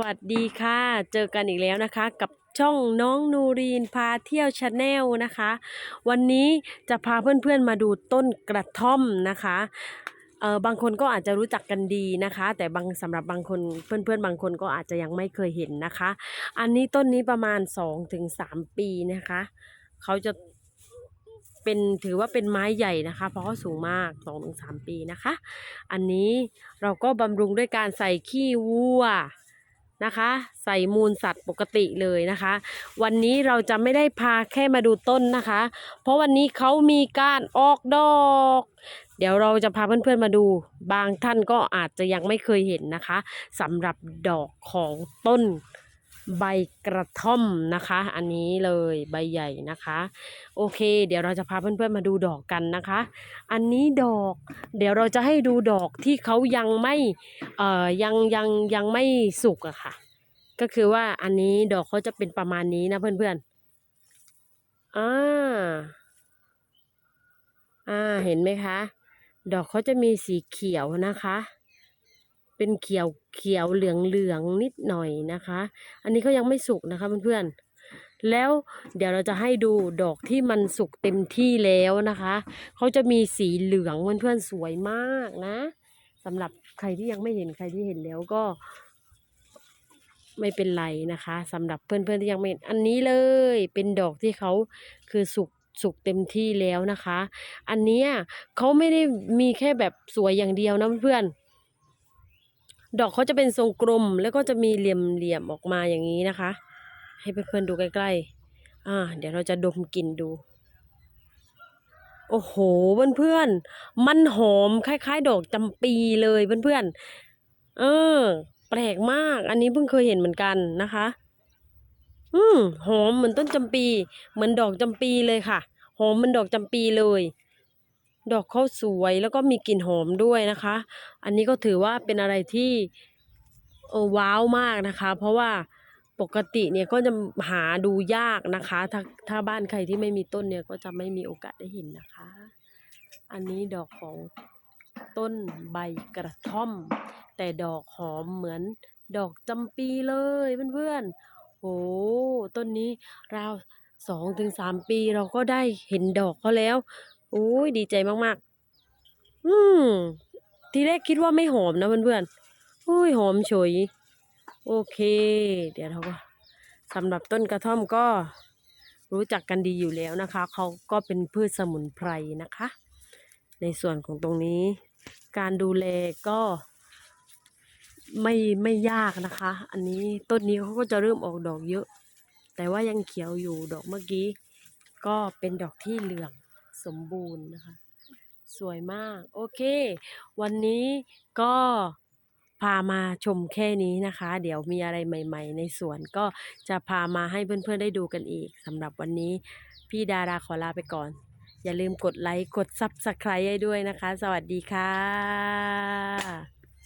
วัสดีค่ะ เจอกันอีกแล้วนะคะกับช่องน้องนูรีนพาเที่ยวชาแนลนะคะ วันนี้จะพาเพื่อนๆมาดูต้นกระท่อมนะคะเออบางคนก็อาจจะรู้จักกันดีนะคะ แต่บางสำหรับบางคนเพื่อนๆ บางคนก็อาจจะยังไม่เคยเห็นนะคะ อันนี้ต้นนี้ประมาณ 2-3 ปีนะคะเขาจะเป็นถือว่าเป็นไม้ใหญ่นะคะ เพราะเขาสูงมาก 2-3 ปีนะคะ อันนี้เราก็บำรุงด้วยการใส่ขี้วัว นะคะ ใส่มูลสัตว์ปกติเลยนะคะ วันนี้เราจะไม่ได้พาแค่มาดูต้นนะคะ เพราะวันนี้เขามีการออกดอก เดี๋ยวเราจะพาเพื่อนๆมาดู บางท่านก็อาจจะยังไม่เคยเห็นนะคะสำหรับดอกของต้น ใบกระท่อมนะคะ อันนี้เลยใบใหญ่นะคะ โอเค เดี๋ยวเราจะพาเพื่อนๆมาดูดอกกันนะคะ อันนี้ดอก เดี๋ยวเราจะให้ดูดอกที่เขายังไม่เอ่อยังยังยังไม่สุกอะค่ะ ก็คือว่าอันนี้ดอกเขาจะเป็นประมาณนี้นะเพื่อนๆอ่าอ่าเห็นไหมคะ ดอกเขาจะมีสีเขียวนะคะ เป็นเขียวเขียวเหลืองเหลืองนิดหน่อยนะคะ อันนี้ก็ยังไม่สุกนะคะเพื่อนๆแล้วเดี๋ยวเราจะให้ดูดอกที่มันสุกเต็มที่แล้วนะคะเขาจะมีสีเหลืองเพื่อนๆสวยมากนะสำหรับใครที่ยังไม่เห็นใครที่เห็นแล้วก็ ไม่เป็นไรนะคะสำหรับเพื่อนๆที่ยังไม่เห็นอันนี้เลย เป็นดอกที่เขาคือสุกสุกเต็มที่แล้วนะคะ อันนี้เขาไม่ได้มีแค่แบบสวยอย่างเดียวนะเพื่อนๆ ดอกเขาจะเป็นทรงกลมแล้วก็จะมีเหลี่ยมเหลี่ยมออกมาอย่างนี้นะคะ ให้เพื่อนๆดูใกล้ๆ อ่า เดี๋ยวเราจะดมกลิ่นดู โอ้โหเพื่อนๆ มันหอมคล้าย ๆ ดอกจำปีเลยเพื่อนๆ เออ แปลกมาก อันนี้เพิ่งเคยเห็นเหมือนกันนะคะ อืมหอมเหมือนต้นจำปี เหมือนดอกจำปีเลยค่ะ หอมเหมันดอกจำปีเลย ดอกเขาสวยแล้วก็มีกลิ่นหอมด้วยนะคะ อันนี้ก็ถือว่าเป็นอะไรที่เออว้าวมากนะคะ เพราะว่าปกติเนี่ยก็จะหาดูยากนะคะ ถ้าถ้าบ้านใครที่ไม่มีต้นเนี่ยก็จะไม่มีโอกาสได้เห็นนะคะ อันนี้ดอกของต้นใบกระท่อม แต่ดอกหอมเหมือนดอกจำปีเลยเพื่อนๆโอ้ต้นนี้ราวสองถึงสามปีเราก็ได้เห็นดอกเขาแล้ว โอ้ยดีใจมากๆ อืม ทีแรกคิดว่าไม่หอมนะเพื่อนๆอุ้ยหอมเฉย โอเค เดี๋ยวเราก็สำหรับต้นกระท่อมก็รู้จักกันดีอยู่แล้วนะคะ เขาก็เป็นพืชสมุนไพรนะคะ ในส่วนของตรงนี้ การดูแลก็ไม่ไม่ยากนะคะ อันนี้ต้นนี้เขาก็จะเริ่มออกดอกเยอะ แต่ว่ายังเขียวอยู่ดอกเมื่อกี้ ก็เป็นดอกที่เหลือง สมบูรณ์นะคะ สวยมาก โอเค วันนี้ก็พามาชมแค่นี้นะคะ เดี๋ยวมีอะไรใหม่ๆ ในสวนก็จะพามาให้เพื่อนๆได้ดูกันอีกสำหรับวันนี้ พี่ดาราขอลาไปก่อน อย่าลืมกดไลค์ กดซับสไครต์ให้ด้วยนะคะ สวัสดีค่ะ